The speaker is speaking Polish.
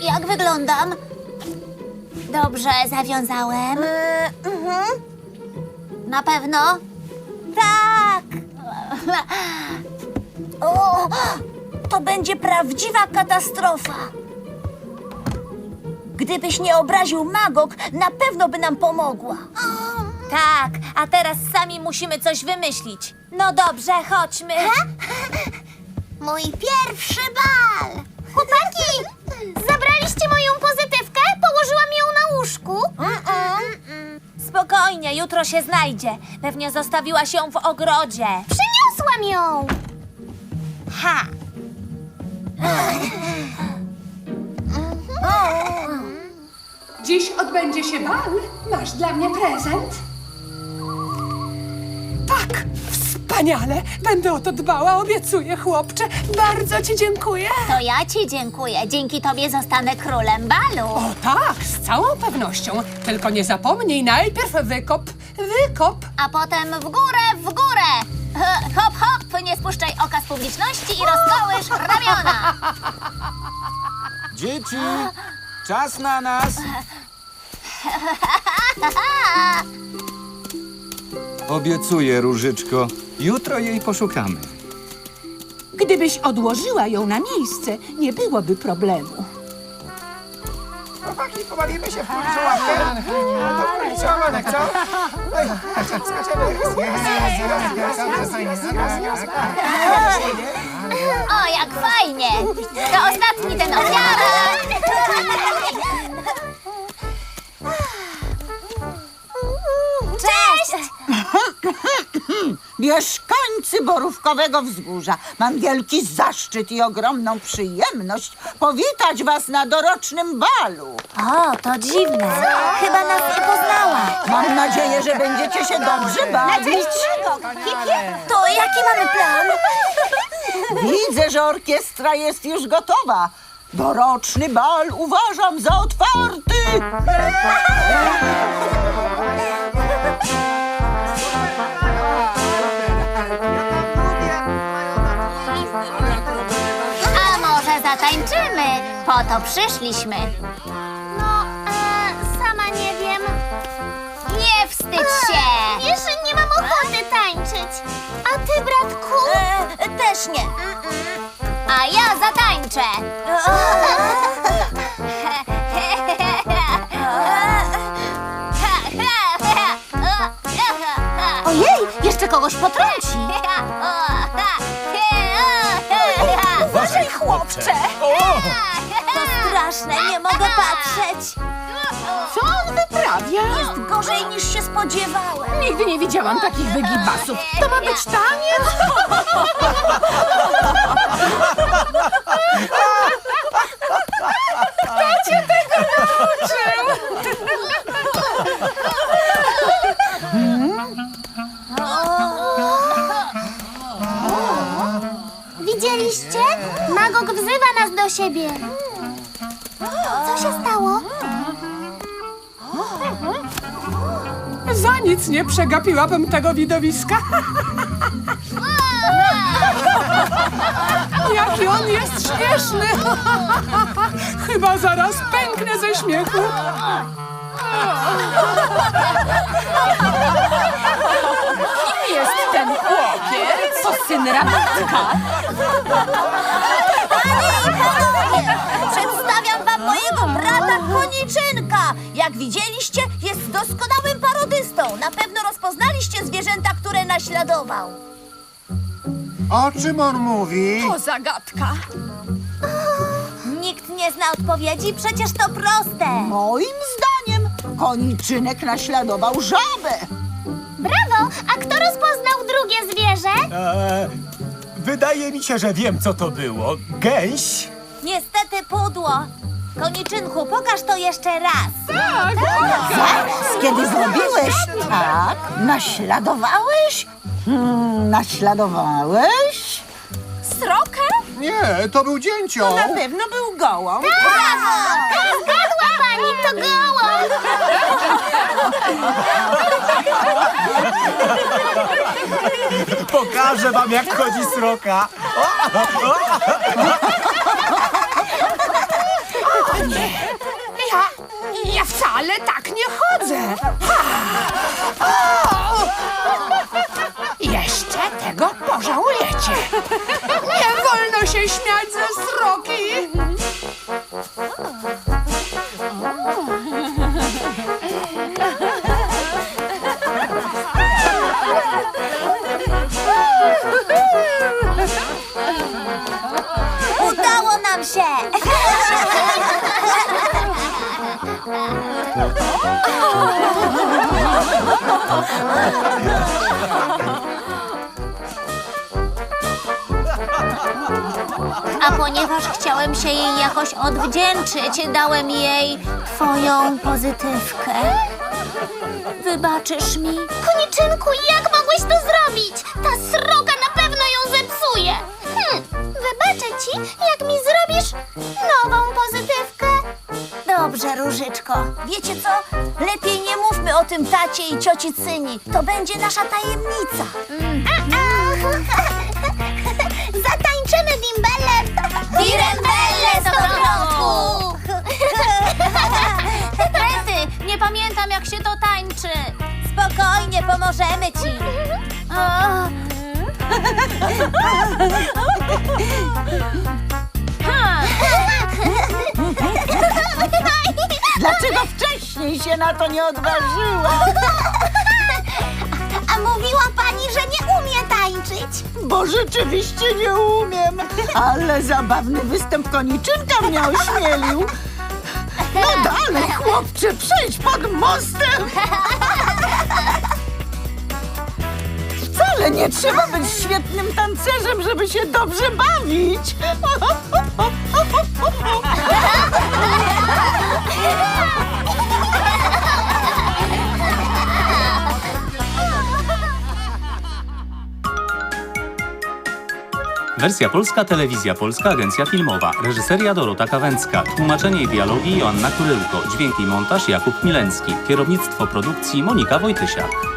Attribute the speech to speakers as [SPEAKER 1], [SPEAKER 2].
[SPEAKER 1] Jak wyglądam? Dobrze, zawiązałem.
[SPEAKER 2] mhm.
[SPEAKER 1] Na pewno? Tak!
[SPEAKER 2] O, to będzie prawdziwa katastrofa. Gdybyś nie obraził Magok, na pewno by nam pomogła.
[SPEAKER 1] Tak, a teraz sami musimy coś wymyślić. No dobrze, chodźmy.
[SPEAKER 2] Mój pierwszy bal!
[SPEAKER 1] Chłopaki, zabraliście moją pozytywkę? Położyłam ją na łóżku. Spokojnie, jutro się znajdzie. Pewnie zostawiłaś ją w ogrodzie. Przyniosłam ją. Ha!
[SPEAKER 3] Dziś odbędzie się bal. Masz dla mnie prezent? Tak, wspaniale. Będę o to dbała, obiecuję, chłopcze. Bardzo ci dziękuję.
[SPEAKER 1] To ja ci dziękuję. Dzięki tobie zostanę królem balu.
[SPEAKER 3] O tak, z całą pewnością. Tylko nie zapomnij najpierw wykop. Wykop.
[SPEAKER 1] A potem w górę, w górę. Hop, hop, nie spuszczaj oka z publiczności i rozkołysz ramiona.
[SPEAKER 4] Dzieci, czas na nas. Obiecuję, Różyczko, jutro jej poszukamy.
[SPEAKER 5] Gdybyś odłożyła ją na miejsce, nie byłoby problemu.
[SPEAKER 6] Chłopaki, pobawimy się w kurczę łapkę. To kurczę łanek, co? Oj, skaczemy.
[SPEAKER 1] O, jak fajnie. To ostatni ten ofiara. Cześć!
[SPEAKER 5] Mieszkańcy Borówkowego Wzgórza, mam wielki zaszczyt i ogromną przyjemność powitać was na dorocznym balu.
[SPEAKER 1] O, to dziwne. Chyba nas nie poznała.
[SPEAKER 5] Mam nadzieję, że będziecie się dobrze bawić.
[SPEAKER 2] To jaki mamy plan?
[SPEAKER 5] Widzę, że orkiestra jest już gotowa. Doroczny bal uważam za otwarty.
[SPEAKER 1] może zatańczymy? Po to przyszliśmy. No, sama nie wiem. Nie wstydź się! Wiesz, nie mam ochoty tańczyć. A ty, bratku?
[SPEAKER 2] E, też nie.
[SPEAKER 1] A ja zatańczę. Ojej, jeszcze kogoś potrąci.
[SPEAKER 2] To straszne, nie mogę patrzeć.
[SPEAKER 5] Co on wyprawia?
[SPEAKER 2] Jest gorzej niż się spodziewałem.
[SPEAKER 3] Nigdy nie widziałam takich wygibasów. To ma być taniec?
[SPEAKER 1] do siebie. Co się stało?
[SPEAKER 3] Za nic nie przegapiłabym tego widowiska. Jaki on jest śmieszny! Chyba zaraz pęknę ze śmiechu. Kim jest ten chłopiec? To syn Ramatka.
[SPEAKER 2] Koniczynka. Jak widzieliście, jest doskonałym parodystą. Na pewno rozpoznaliście zwierzęta, które naśladował.
[SPEAKER 6] O czym on mówi?
[SPEAKER 3] To zagadka.
[SPEAKER 2] Nikt nie zna odpowiedzi, przecież to proste.
[SPEAKER 5] Moim zdaniem koniczynek naśladował żabę.
[SPEAKER 1] Brawo! A kto rozpoznał drugie zwierzę?
[SPEAKER 7] Eee, wydaje mi się, że wiem, co to było. Gęś?
[SPEAKER 2] Niestety pudło. Koniczynku, pokaż to jeszcze raz.
[SPEAKER 5] Zaraz, kiedy zrobiłeś tak, naśladowałeś? Hmm, naśladowałeś?
[SPEAKER 1] Srokę?
[SPEAKER 6] Nie, to był dzięcioł.
[SPEAKER 5] Na pewno był gołąb.
[SPEAKER 1] Zgadła pani, to gołąb!
[SPEAKER 7] Pokażę wam, jak chodzi sroka.
[SPEAKER 2] Wcale tak nie chodzę. Ha! Jeszcze tego pożałujecie. Nie wolno się śmiać ze sroki. Udało nam się!
[SPEAKER 1] A ponieważ chciałem się jej jakoś odwdzięczyć, dałem jej twoją pozytywkę. Wybaczysz mi?
[SPEAKER 8] Koniczynku, jak mogłeś to zrobić? Ta sroga na pewno ją zepsuje. Hm, wybaczę ci, jak mi zrobisz nową pozytywkę.
[SPEAKER 1] Dobrze, Różyczko.
[SPEAKER 2] Wiecie co? Lepiej o tym tacie i cioci Cyni. To będzie nasza tajemnica.
[SPEAKER 8] Zatańczymy bimbelem.
[SPEAKER 2] Dirembelle z okrągłu.
[SPEAKER 1] Rety, nie pamiętam jak się to tańczy.
[SPEAKER 2] Spokojnie, pomożemy ci.
[SPEAKER 1] O. Ha.
[SPEAKER 5] Dlaczego wcześniej się na to nie odważyła?
[SPEAKER 8] A mówiła pani, że nie umie tańczyć.
[SPEAKER 5] Bo rzeczywiście nie umiem. Ale zabawny występ koniczynka mnie ośmielił. No dalej, chłopcze, przejdź pod mostem. Wcale nie trzeba być świetnym tancerzem, żeby się dobrze bawić.
[SPEAKER 9] Wersja polska, telewizja polska, agencja filmowa. Reżyseria Dorota Kawęcka. Tłumaczenie i dialogi Joanna Kuryłko. Dźwięk i montaż Jakub Milencki. Kierownictwo produkcji Monika Wojtysiak.